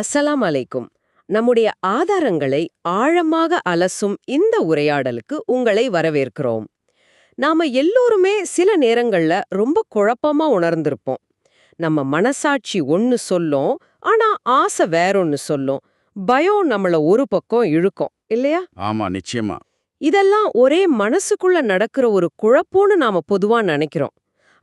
அஸ்ஸலாம் அலைக்கும் நம்முடைய ஆதாரங்களை ஆழமாக அலசும் இந்த உரையாடலுக்கு உங்களை வரவேற்கிறோம். நாம எல்லோருமே சில நேரங்கள்ல ரொம்ப குழப்பமா உணர்ந்திருப்போம். நம்ம மனசாட்சி ஒன்னு சொல்லும் ஆனா ஆசை வேறொன்னு சொல்லும். பயம் நம்மள ஒரு பக்கம் இழுக்கும் இல்லையா? ஆமா நிச்சயமா. இதெல்லாம் ஒரே மனசுக்குள்ள நடக்கிற ஒரு குழப்பம்னு நாம பொதுவா நினைக்கிறோம்.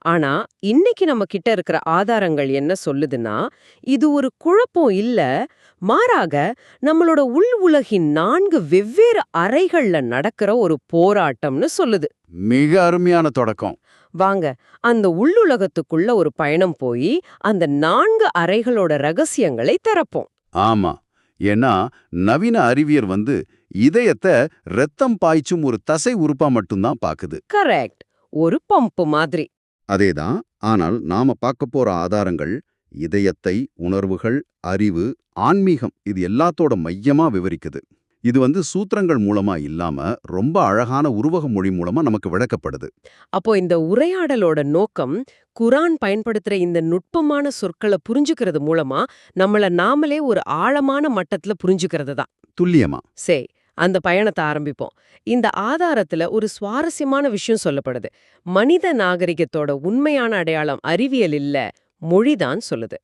ஆனா இன்னைக்கு நம்ம கிட்ட இருக்கிற ஆதாரங்கள் என்ன சொல்லுதுன்னா இது ஒரு குழப்பம் இல்ல. மாறாக நம்மளோட உள் உலகின் நான்கு வெவ்வேறு அறைகள்ல நடக்கிற ஒரு போராட்டம்னு சொல்லுது. மிக அருமையான தொடக்கம். வாங்க அந்த உள்ளுலகத்துக்குள்ள ஒரு பயணம் போய் அந்த நான்கு அறைகளோட ரகசியங்களை திறப்போம் ஆமா ஏன்னா நவீன அறிவியல் வந்து இதயத்தை ரத்தம் பாய்ச்சும் ஒரு தசை உறுப்பா மட்டும்தான் பாக்குது. கரெக்ட். ஒரு பம்பு மாதிரி. அதேதான் ஆனால் நாம பார்க்க போற ஆதாரங்கள் இதயத்தை உணர்வுகள் அறிவு ஆன்மீகம் இது எல்லாத்தோட மையமா விவரிக்குது. இது வந்து சூத்திரங்கள் மூலமா இல்லாம ரொம்ப அழகான உருவக மொழி மூலமா நமக்கு விளக்கப்படுது. அப்போ இந்த உரையாடலோட நோக்கம் குரான் பயன்படுத்துற இந்த நுட்பமான சொற்களை புரிஞ்சுக்கிறது மூலமா நம்மள நாமளே ஒரு ஆழமான மட்டத்துல புரிஞ்சுக்கிறது தான் துல்லியமா. சரி அந்த பயணத்தை ஆரம்பிப்போம். இந்த ஆதாரத்துல ஒரு சுவாரஸ்யமான விஷயம் சொல்லப்படுது. மனித நாகரிகத்தோட உண்மையான அடையாளம் அறிவியல் இல்ல மொழிதான் சொல்லுது.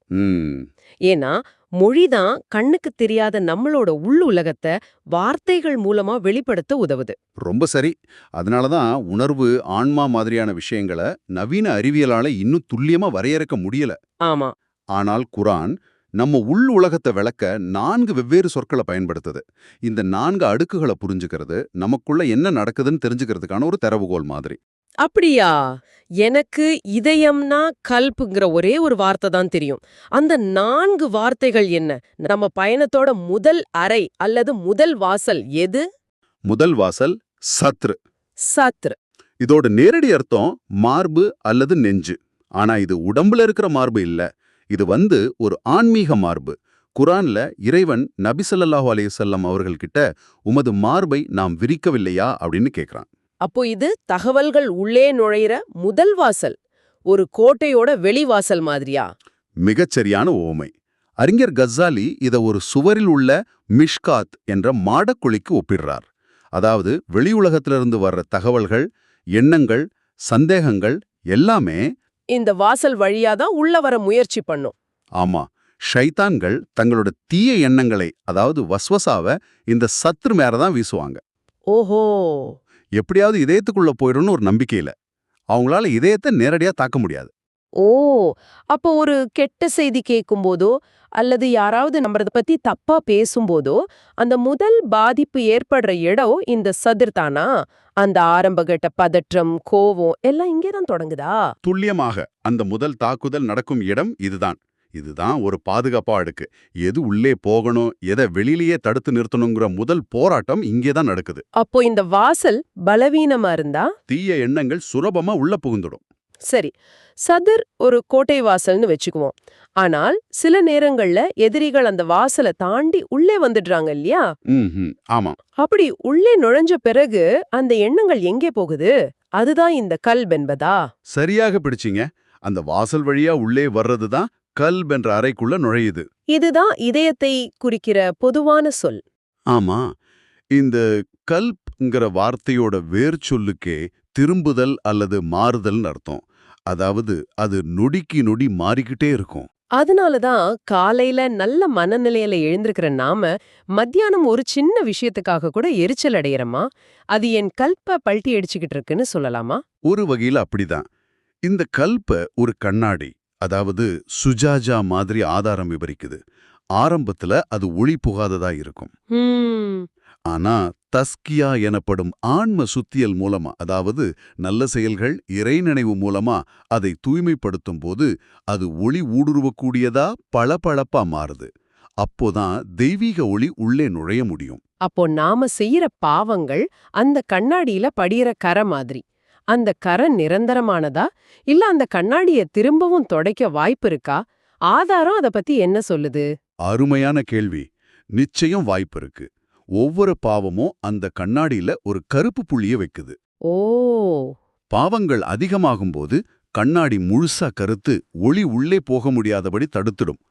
ஏன்னா மொழிதான் கண்ணுக்கு தெரியாத நம்மளோட உள் உலகத்தை வார்த்தைகள் மூலமா வெளிப்படுத்த உதவுது. ரொம்ப சரி. அதனால தான் உணர்வு ஆன்மா மாதிரியான விஷயங்களை நவீன அறிவியலால இன்னும் துல்லியமா வரையறுக்க முடியல. ஆமா. ஆனால் குரான் நம்ம உள் உலகத்தை விளக்க நான்கு வெவ்வேறு சொற்களை பயன்படுத்துது. இந்த நான்கு அடுக்குகளை புரிஞ்சுக்கிறது நமக்குள்ள என்ன நடக்குதுன்னு தெரிஞ்சுக்கிறதுக்கான ஒரு திறவுகோல் மாதிரி. அப்படியா? எனக்கு இதயம்னா கல்ப்புங்கிற ஒரே ஒரு வார்த்தை தான் தெரியும். அந்த நான்கு வார்த்தைகள் என்ன? நம்ம பயணத்தோட முதல் அறை அல்லது முதல் வாசல் எது? முதல் வாசல் சத்ரு. சத்ரு. இதோட நேரடி அர்த்தம் மார்பு அல்லது நெஞ்சு. ஆனா இது உடம்புல இருக்கிற மார்பு இல்ல. இது வந்து ஒரு ஆன்மீக மார்பு. குரான்ல இறைவன் நபி ஸல்லல்லாஹு அலைஹி வஸல்லம் அவர்கள்கிட்ட உமது மார்பை நாம் விரிக்கவில்லையா? அப்படின்னு கேக்குறான். அப்போ இது தகவல்கள் உள்ளே நுழையிற முதல் வாசல். ஒரு கோட்டையோட வெளிவாசல் மாதிரியா? மிகச்சரியான ஓமை. அறிஞர் கஸ்ஸாலி இத ஒரு சுவரில் உள்ள மிஷ்காத் என்ற மாடக்குழிக்கு ஒப்பிடுறார். அதாவது வெளி உலகத்திலிருந்து வர்ற தகவல்கள் எண்ணங்கள் சந்தேகங்கள் எல்லாமே இந்த வாசல் வழியா தான் உள்ள வர முயற்சி பண்ணும். ஆமா. ஷைத்தான்கள் தங்களோட தீய எண்ணங்களை அதாவது வஸ்வசாவை இந்த சத்ரு மேல தான் வீசுவாங்க. ஓஹோ. எப்படியாவது இதயத்துக்குள்ள போயிடும்னு ஒரு நம்பிக்கையில. அவங்களால இதயத்தை நேரடியா தாக்க முடியாது. ஓ அப்போ ஒரு கெட்ட செய்தி கேட்கும்போதோ அல்லது யாராவது நம்மளத பத்தி தப்பா பேசும்போதோ அந்த முதல் பாதிப்பு ஏற்படுற இடம் இந்த சதிர் தானா? அந்த ஆரம்பகட்ட பதற்றம் கோவம் எல்லாம் இங்கே தான் தொடங்குதா? துல்லியமாக அந்த முதல் தாக்குதல் நடக்கும் இடம் இதுதான். இதுதான் ஒரு பாதுகாப்பா அடுக்கு. எது உள்ளே போகணும் எதை வெளியிலேயே தடுத்து நிறுத்தணுங்கிற முதல் போராட்டம் இங்கே தான் நடக்குது. அப்போ இந்த வாசல் பலவீனமா இருந்தா? தீய எண்ணங்கள் சுலபமா உள்ள புகுந்துடும். சரி சதிர் ஒரு கோட்டை வாசல்னு வச்சுக்குவோம். ஆனால் சில நேரங்கள்ல எதிரிகள் அந்த வாசலை தாண்டி உள்ளே வந்துடுறாங்க இல்லையா. ஆமாம் அப்படி உள்ளே நுழைஞ்ச பிறகு அந்த எண்ணங்கள் எங்கே போகுது? அதுதான் இந்த கல்ப் என்பதா? சரியாக பிடிச்சிங்க. அந்த வாசல் வழியா உள்ளே வர்றது தான் கல்ப் என்ற அறைக்குள்ள நுழையுது. இதுதான் இதயத்தை குறிக்கிற பொதுவான சொல். ஆமா. இந்த கல்ப்ங்கிற வார்த்தையோட வேர் சொல்லுக்கே திரும்புதல் அல்லது மாறுதல்னு அர்த்தம். அதாவது அது நொடிக்கு நொடி மாறிக்கிட்டே இருக்கும். அதனாலதான் காலையில நல்ல மனநிலையில எழுந்திருக்கிற நாம மத்தியானம் ஒரு சின்ன விஷயத்துக்காக கூட எரிச்சல் அடையறமா? அது என் கல்ப பல்ட்டி அடிச்சுக்கிட்டு இருக்குன்னு சொல்லலாமா? ஒரு வகையில அப்படிதான். இந்த கல்ப ஒரு கண்ணாடி அதாவது சுஜாஜா மாதிரி ஆதாரம் விவரிக்குது. ஆரம்பத்துல அது ஒளி புகாததா இருக்கும். ஆனா தஸ்கியா எனப்படும் ஆன்ம சுத்தியல் மூலமா அதாவது நல்ல செயல்கள் இறைநினைவு மூலமா அதை தூய்மைப்படுத்தும் போது அது ஒளி ஊடுருவக்கூடியதா பளபளப்பா மாறுது. அப்போதான் தெய்வீக ஒளி உள்ளே நுழைய முடியும். அப்போ நாம செய்யற பாவங்கள் அந்த கண்ணாடியில படியிற கரை மாதிரி. அந்த கரை நிரந்தரமானதா? இல்ல அந்த கண்ணாடிய திரும்பவும் தொடைக்க வாய்ப்பு இருக்கா? ஆதாரம் அத பத்தி என்ன சொல்லுது? அருமையான கேள்வி. நிச்சயம் வாய்ப்பு இருக்கு. ஒவ்வொரு பாவமும் அந்த கண்ணாடியில ஒரு கருப்பு புள்ளிய வைக்குது. ஓ! பாவங்கள் அதிகமாகும்போது கண்ணாடி முழுசா கருத்து ஒளி உள்ளே போக முடியாதபடி தடுத்துடும்.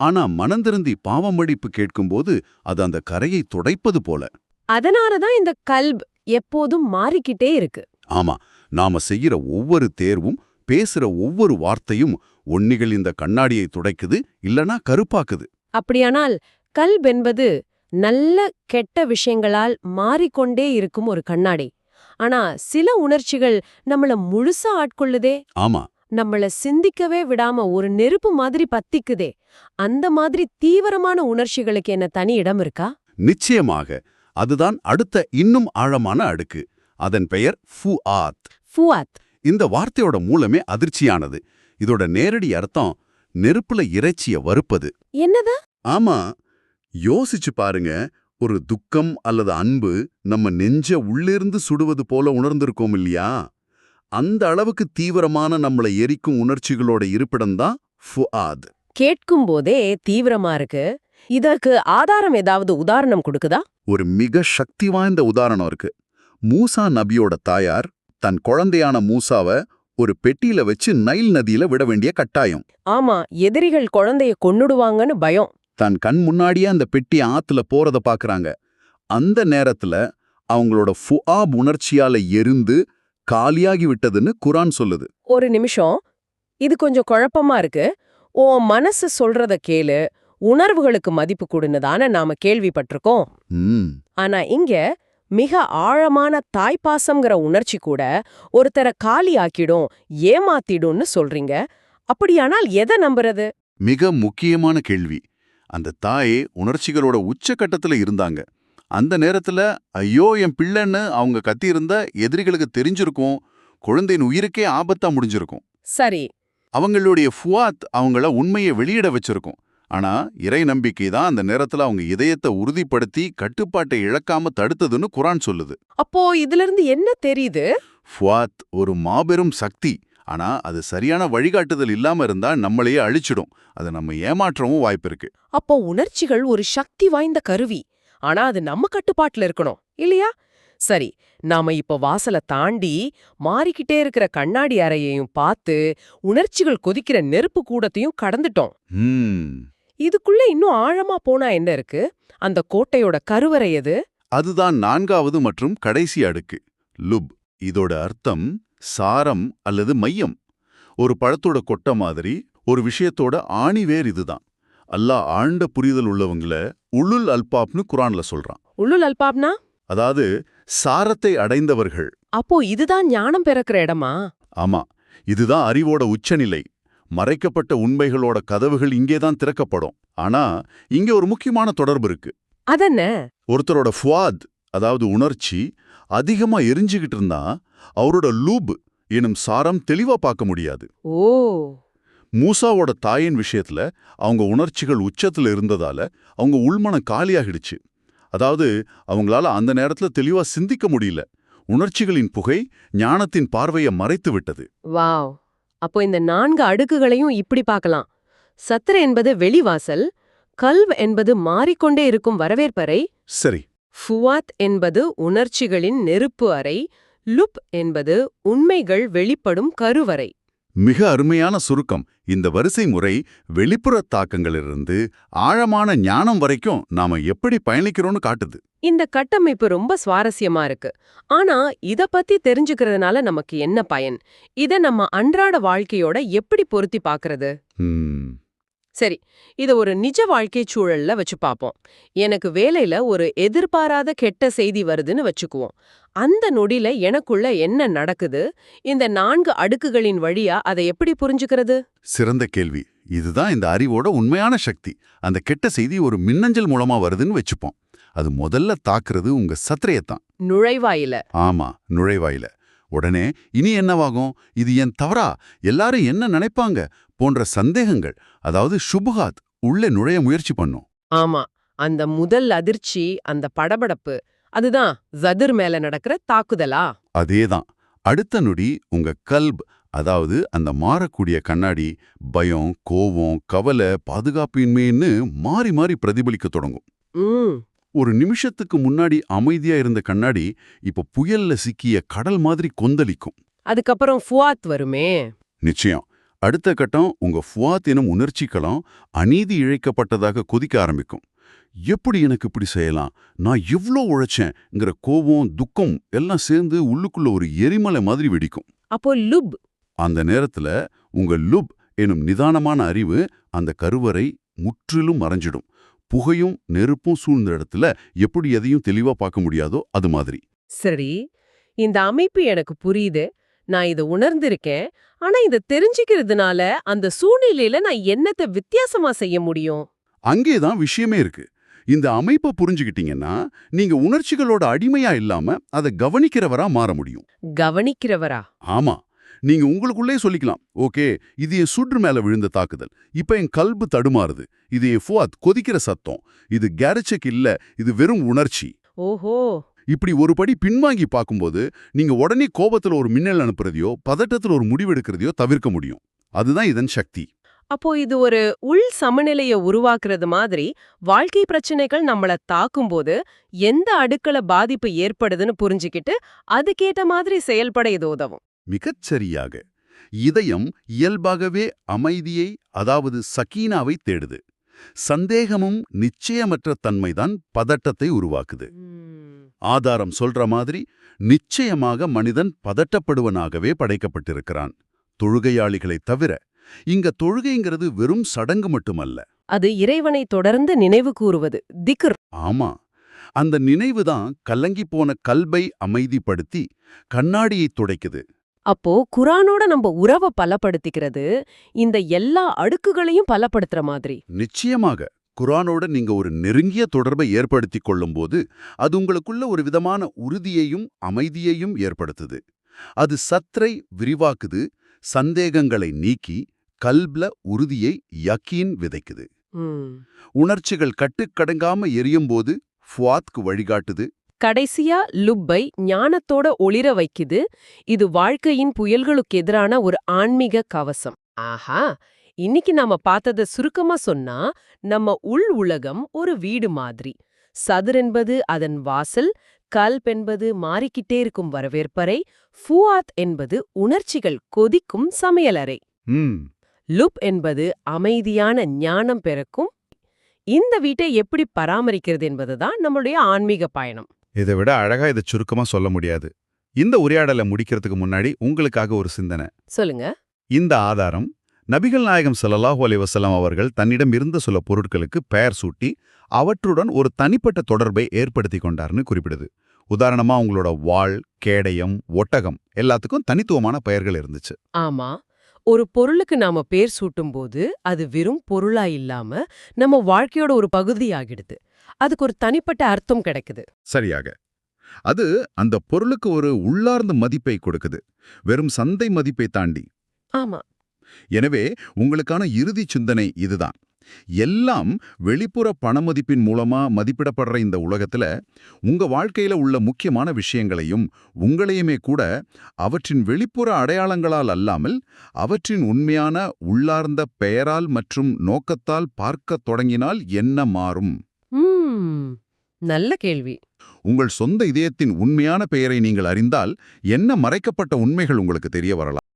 ஆனா மனந்திருந்தி பாவமடிப்பு கேட்கும்போது அது அந்த கரையை துடைப்பது போல. அதனால தான் இந்த கல்ப் எப்போதும் மாறிக்கிட்டே இருக்கு. ஆமா நாம செய்யற ஒவ்வொரு தேர்வும் பேசுற ஒவ்வொரு வார்த்தையும் ஒன்னிகள் இந்த கண்ணாடியை துடைக்குது இல்லனா கருப்பாக்குது. அப்படியானால் கல்ப் என்பது நல்ல கெட்ட விஷயங்களால் மாறிக்கொண்டே இருக்கும் ஒரு கண்ணாடி. ஆனா சில உணர்ச்சிகள் நம்மள முழுசா ஆட்கொள்ளுதே. ஆமா. நம்மள சிந்திக்கவே விடாம ஒரு நெருப்பு மாதிரி பத்திக்குதே. அந்த மாதிரி தீவிரமான உணர்ச்சிகளுக்கு என்ன தனி இடம் இருக்கா? நிச்சயமாக. அதுதான் அடுத்த இன்னும் ஆழமான அடுக்கு. அதன் பெயர் ஃபு ஆத் ஃபுவாத் இந்த வார்த்தையோட மூலமே அதிர்ச்சியானது. இதோட நேரடி அர்த்தம் நெருப்புல இறைச்சிய வறுப்பது. என்னது? ஆமா. யோசிச்சு பாருங்க ஒரு துக்கம் அல்லது அன்பு நம்ம நெஞ்ச உள்ளிருந்து சுடுவது போல உணர்ந்திருக்கோம் இல்லையா? அந்த அளவுக்கு தீவிரமான நம்மளை எரிக்கும் உணர்ச்சிகளோட இருப்பிடம்தான் ஃபுஆத். கேட்கும் போதே தீவிரமா இருக்கு. இதற்கு ஆதாரம் ஏதாவது உதாரணம் கொடுக்குதா? ஒரு மிக சக்தி வாய்ந்த உதாரணம் இருக்கு. மூசா நபியோட தாயார் தன் குழந்தையான மூசாவை ஒரு பெட்டியில வச்சு நைல் நதியில விட வேண்டிய கட்டாயம். ஆமா எதிரிகள் குழந்தைய கொன்னுடுவாங்கன்னு பயம். தன் கண் முன்னாடியே அந்த பெட்டி ஆத்துல போறத பாக்குறாங்க. அந்த நேரத்துல அவங்களோட ஃபுஆப் உணர்ச்சியால எரிந்து காலியாகி விட்டதுன்னு குரான் சொல்லுது. ஒரு நிமிஷம். இது கொஞ்சம் குழப்பமா இருக்கு. உன் மனசு சொல்றத கேளு. உணர்வுகளுக்கு மதிப்பு கொடுன்னு நாம கேள்விப்பட்டிருக்கோம். ஆனா இங்க மிக ஆழமான தாய்ப்பாசம்ங்கிற உணர்ச்சி கூட ஒருத்தரை காலியாக்கிடும் ஏமாத்திடும்னு சொல்றீங்க. அப்படியானால் எதை நம்புறது? மிக முக்கியமான கேள்வி. அந்த தாயே உணர்ச்சிகளோட உச்சக்கட்டத்துல இருந்தாங்க. அந்த நேரத்துல ஐயோ என் பிள்ளைன்னு அவங்க கத்தியிருந்தா எதிரிகளுக்கு தெரிஞ்சிருக்கும். குழந்தையின் உயிருக்கே ஆபத்தா முடிஞ்சிருக்கும். சரி. அவங்களுடைய ஃபுவாத் அவங்கள உண்மையை வெளியிட வச்சிருக்கும். ஆனா இறை நம்பிக்கை தான் அந்த நேரத்துல அவங்க இதயத்தை உறுதிப்படுத்தி கட்டுப்பாட்டை இழக்காம தடுத்ததுன்னு குரான் சொல்லுது. அப்போ இதுல இருந்து என்ன தெரியுது? ஃபுவாத் ஒரு மாபெரும் சக்தி. ஆனா அது சரியான வழிகாட்டுதல் இல்லாம இருந்தா நம்மளையே அழிச்சிடும். அது நம்ம ஏமாற்றவும் வாய்ப்பு இருக்கு. அப்போ உணர்ச்சிகள் ஒரு சக்தி வாய்ந்த கருவி. ஆனா அது நம்ம கட்டுப்பாட்டுல இருக்கணும் இல்லையா? சரி நாம இப்ப வாசல தாண்டி மாறிக்கிட்டே இருக்கிற கண்ணாடி அறையையும் பார்த்து உணர்ச்சிகள் கொதிக்கிற நெருப்பு கூடத்தையும் கடந்துட்டோம். இதுக்குள்ள இன்னும் ஆழமா போனா என்ன இருக்கு? அந்த கோட்டையோட கருவறை எது? அதுதான் நான்காவது மற்றும் கடைசி அடுக்கு. லுப். இதோட அர்த்தம் சாரம் அல்லது மையம். ஒரு பழத்தோட கொட்டை மாதிரி ஒரு விஷயத்தோட ஆணிவேர் இதுதான். அல்லாஹ் ஆழ்ந்த புரிதல் உள்ளவங்கள உளுல் அல்பாப்னு குரான்ல சொல்றான். உள்ளுல் அல்பாப்னா? அதாவது சாரத்தை அடைந்தவர்கள். அப்போ இதுதான் ஞானம் பிறக்கிற இடமா? ஆமா இதுதான் அறிவோட உச்சநிலை. மறைக்கப்பட்ட உண்மைகளோட கதவுகள் இங்கேதான் திறக்கப்படும். ஆனா இங்க ஒரு முக்கியமான தொடர்பு இருக்கு. அதென்ன? ஒருத்தரோட ஃபுவாத் அதாவது உணர்ச்சி அதிகமா எரிஞ்சுகிட்டு இருந்தா அவரோட லூப் எனும் சாரம் தெளிவா பார்க்க முடியாது. ஓ. மூசாவோட தாயின் விஷயத்துல அவங்க உணர்ச்சிகள் உச்சத்துல இருந்ததால அவங்க உள்மனம் காலியாகிடுச்சு. அதாவது அவங்களால அந்த நேரத்துல தெளிவா சிந்திக்க முடியல. உணர்ச்சிகளின் புகை ஞானத்தின் பார்வையை மறைத்து விட்டது. வாவ். அப்போ இந்த நான்கு அடுக்குகளையும் இப்படி பார்க்கலாம். சத்ர என்பது வெளிவாசல் கல்வ் என்பது மாறிக்கொண்டே இருக்கும் வரவேற்பறை சரி. ஃபுவாத் என்பது உணர்ச்சிகளின் நெருப்பு அறை லுப் என்பது உண்மைகள் வெளிப்படும் கருவறை. மிக அருமையான சுருக்கம். இந்த வரிசை முறை வெளிப்புற தாக்கங்களிலிருந்து ஆழமான ஞானம் வரைக்கும் நாம எப்படி பயணிக்கிறோம்னு காட்டுது. இந்த கட்டமைப்பு ரொம்ப சுவாரஸ்யமா இருக்கு. ஆனா இத பத்தி தெரிஞ்சுக்கிறதுனால நமக்கு என்ன பயன்? இத நம்ம அன்றாட வாழ்க்கையோட எப்படி பொருத்தி பார்க்கறது? ம், சரி இத ஒரு நிஜ வாழ்க்கை சூழல்ல வச்சு பார்ப்போம் எனக்கு வேலையில ஒரு எதிர்பாராத கெட்ட செய்தி வருதுன்னு வச்சுக்குவோம். அந்த நொடியில எனக்குள்ள என்ன நடக்குது? இந்த நான்கு அடுக்குகளின் வழியா அதை எப்படி புரிஞ்சுக்கிறது? சிறந்த கேள்வி. இதுதான் இந்த அறிவோட உண்மையான சக்தி. அந்த கெட்ட செய்தி ஒரு மின்னஞ்சல் மூலமா வருதுன்னு வச்சுப்போம். அது முதல்ல தாக்குறது உங்க சத்திரையத்தான் நுழைவாயில. ஆமா நுழைவாயில. உடனே இனி என்னவாகும்? இது என் தவறா? எல்லாரும் என்ன நினைப்பாங்க? போன்ற சந்தேகங்கள் அதாவது சுபுகாத் உள்ளே நுழைய முயற்சி பண்ணும். ஆமா. அந்த முதல் அதிர்ச்சி அந்த படபடப்பு அதுதான் ஜதிர் மேல நடக்கிற தாக்குதலா? அதேதான். அடுத்த நொடி உங்க கல்ப் அதாவது அந்த மாறக்கூடிய கண்ணாடி பயம் கோவம் கவலை பாதுகாப்பின்மைன்னு மாறி மாறி பிரதிபலிக்க தொடங்கும். ம். ஒரு நிமிஷத்துக்கு முன்னாடி அமைதியா இருந்த கண்ணாடி இப்ப புயல்ல சிக்கிய கடல் மாதிரி கொந்தளிக்கும். அதுக்கப்புறம் ஃபுவாத் வருமே. நிச்சயம். அடுத்த கட்டம் உங்க ஃபுவாத் எனும் உணர்ச்சிக்களம் அநீதி இழைக்கப்பட்டதாக கொதிக்க ஆரம்பிக்கும். எப்படி எனக்கு இப்படி செய்யலாம்? நான் எவ்ளோ உழைச்சேங்கிற கோபம் துக்கம் எல்லாம் சேர்ந்து உள்ளுக்குள்ள ஒரு எரிமலை மாதிரி வெடிக்கும். அப்போ லுப். அந்த நேரத்துல உங்க லுப் எனும் நிதானமான அறிவு அந்த கருவறை முற்றிலும் மறைஞ்சிடும். புகையும் நெருப்பும் சூழ்ந்த இடத்துல எப்படி எதையும் தெளிவா பார்க்க முடியாதோ அது மாதிரி. சரி இந்த அமைப்பு எனக்கு புரியுது. நான் இதை உணர்ந்திருக்கேன். ஆனா இதை தெரிஞ்சுக்கிறதுனால அந்த சூழ்நிலையில நான் என்னத்தை வித்தியாசமா செய்ய முடியும்? அங்கேதான் விஷயமே இருக்கு. இந்த அமைப்பை புரிஞ்சுக்கிட்டீங்கன்னா நீங்க உணர்ச்சிகளோட அடிமையா இல்லாம அதை கவனிக்கிறவரா மாற முடியும். கவனிக்கிறவரா? ஆமா. நீங்க உங்களுக்குள்ளே சொல்லிக்கலாம். ஓகே இது என் சுற்று மேல விழுந்த தாக்குதல். இப்ப என் கல்பு தடுமாறுது. இது என் ஃபுவாத் கொதிக்கிற சத்தம். இது கேரச்சக் இல்ல இது வெறும் உணர்ச்சி. ஓஹோ. இப்படி ஒரு படி பின்வாங்கி பார்க்கும்போது நீங்க உடனே கோபத்துல ஒரு மின்னல் அனுப்புறதையோ பதட்டத்துல ஒரு முடிவெடுக்கிறதையோ தவிர்க்க முடியும். அதுதான் இதன் சக்தி. அப்போ இது ஒரு உள் சமநிலைய உருவாக்குறது மாதிரி வாழ்க்கை பிரச்சனைகள் நம்மள தாக்கும்போது எந்த அடுக்கள பாதிப்பு ஏற்படுதுன்னு புரிஞ்சுக்கிட்டு அதுக்கேத்த மாதிரி செயல்பட இது உதவும். மிகச் சரியாக இதயம் இயல்பாகவே அமைதியை அதாவது சக்கீனாவை தேடுது. சந்தேகமும் நிச்சயமற்ற தன்மைதான் பதட்டத்தை உருவாக்குது. ஆதாரம் சொல்ற மாதிரி நிச்சயமாக மனிதன் பதட்டப்படுவனாகவே படைக்கப்பட்டிருக்கிறான். தொழுகையாளிகளைத் தவிர இங்க தொழுகைங்கிறது வெறும் சடங்கு மட்டுமல்ல. அது இறைவனை தொடர்ந்து நினைவு கூறுவது திக்ர். ஆமா. அந்த நினைவுதான் கலங்கிப் போன கல்பை அமைதிப்படுத்தி கண்ணாடியைத் துடைக்குது. அப்போ குரானோட நம்ம உறவை பலப்படுத்திக்கிறது இந்த எல்லா அடுக்குகளையும் பலப்படுத்துற மாதிரி. நிச்சயமாக குரானோட நீங்க ஒரு நெருங்கிய தொடர்பை ஏற்படுத்திக் கொள்ளும்போது அது உங்களுக்குள்ள ஒரு விதமான உறுதியையும் அமைதியையும் ஏற்படுத்துது. அது சத்ரை விரிவாக்குது சந்தேகங்களை நீக்கி கல்ப்ல உறுதியை யக்கீன் விதைக்குது. உணர்ச்சிகள் கட்டுக்கடங்காம எரியும்போது ஃபுவாத்க்கு வழிகாட்டுது கடைசியா லுப்பை ஞானத்தோட ஒளிர வைக்குது. இது வாழ்க்கையின் புயல்களுக்கு எதிரான ஒரு ஆன்மீக கவசம். ஆஹா! இன்னைக்கு நாம பார்த்தத சுருக்கமா சொன்னா நம்ம உள் உலகம் ஒரு வீடு மாதிரி. சதுர் என்பது அதன் வாசல் கல்ப் என்பது மாறிக்கிட்டே இருக்கும் வரவேற்பறை ஃபுவாத் என்பது உணர்ச்சிகள் கொதிக்கும் சமையலறை லுப் என்பது அமைதியான ஞானம் பிறக்கும். இந்த வீட்டை எப்படி பராமரிக்கிறது என்பதுதான் நம்மளுடைய ஆன்மீக பயணம். இதை விட அழகா இதை சுருக்கமா சொல்ல முடியாது. இந்த உரையாடலை முடிக்கிறதுக்கு முன்னாடி உங்களுக்காக ஒரு சிந்தனை. சொல்லுங்க. இந்த ஆதாரம் நபிகள் நாயகம் ஸல்லல்லாஹு அலைஹி வஸல்லம் அவர்கள் தன்னிடம் இருந்த சில பொருட்களுக்கு பெயர் சூட்டி அவற்றுடன் ஒரு தனிப்பட்ட தொடர்பை ஏற்படுத்தி கொண்டார்னு குறிப்பிடுது. உதாரணமா உங்களோட வாள் கேடயம் ஒட்டகம் எல்லாத்துக்கும் தனித்துவமான பெயர்கள் இருந்துச்சு. ஆமா. ஒரு பொருளுக்கு நாம பேர் சூட்டும்போது அது வெறும் பொருளா இல்லாம நம்ம வாழ்க்கையோட ஒரு பகுதியாகிடுது. அதுக்கு ஒரு தனிப்பட்ட அர்த்தம் கிடைக்குது. சரியாக. அது அந்த பொருளுக்கு ஒரு உள்ளார்ந்த மதிப்பை கொடுக்குது. வெறும் சந்தை மதிப்பை தாண்டி. ஆமா. எனவே உங்களுக்கான இறுதி சிந்தனை இதுதான். எல்லாம் வெளிப்புற பணமதிப்பின் மூலமா மதிப்பிடப்படுற இந்த உலகத்துல உங்க வாழ்க்கையில உள்ள முக்கியமான விஷயங்களையும் உங்களையுமே கூட அவற்றின் வெளிப்புற அடையாளங்களால் அல்லாமல் அவற்றின் உண்மையான உள்ளார்ந்த பெயரால் மற்றும் நோக்கத்தால் பார்க்கத் தொடங்கினால் என்ன மாறும்? நல்ல கேள்வி. உங்கள் சொந்த இதயத்தின் உண்மையான பெயரை நீங்கள் அறிந்தால் என்ன மறைக்கப்பட்ட உண்மைகள் உங்களுக்கு தெரிய வரலாம்?